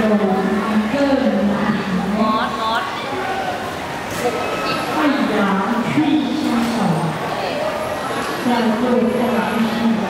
มอสมอสไม่ยาที่ชั้นสอแลาดที่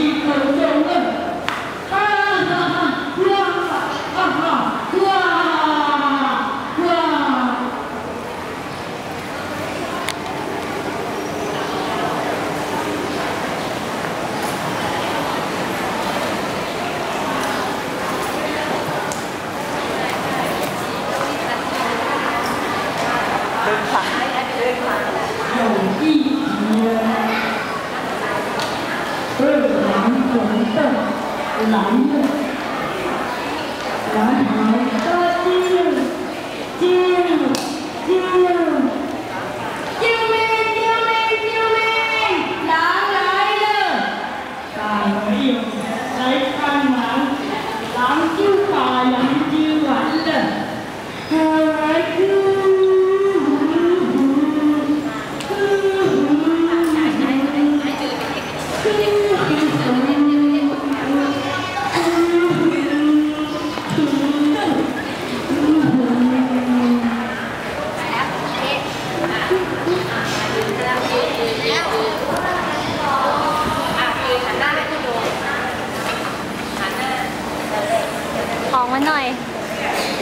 有一天所有蓝黄色蓝的。 ของมาหน่อยเ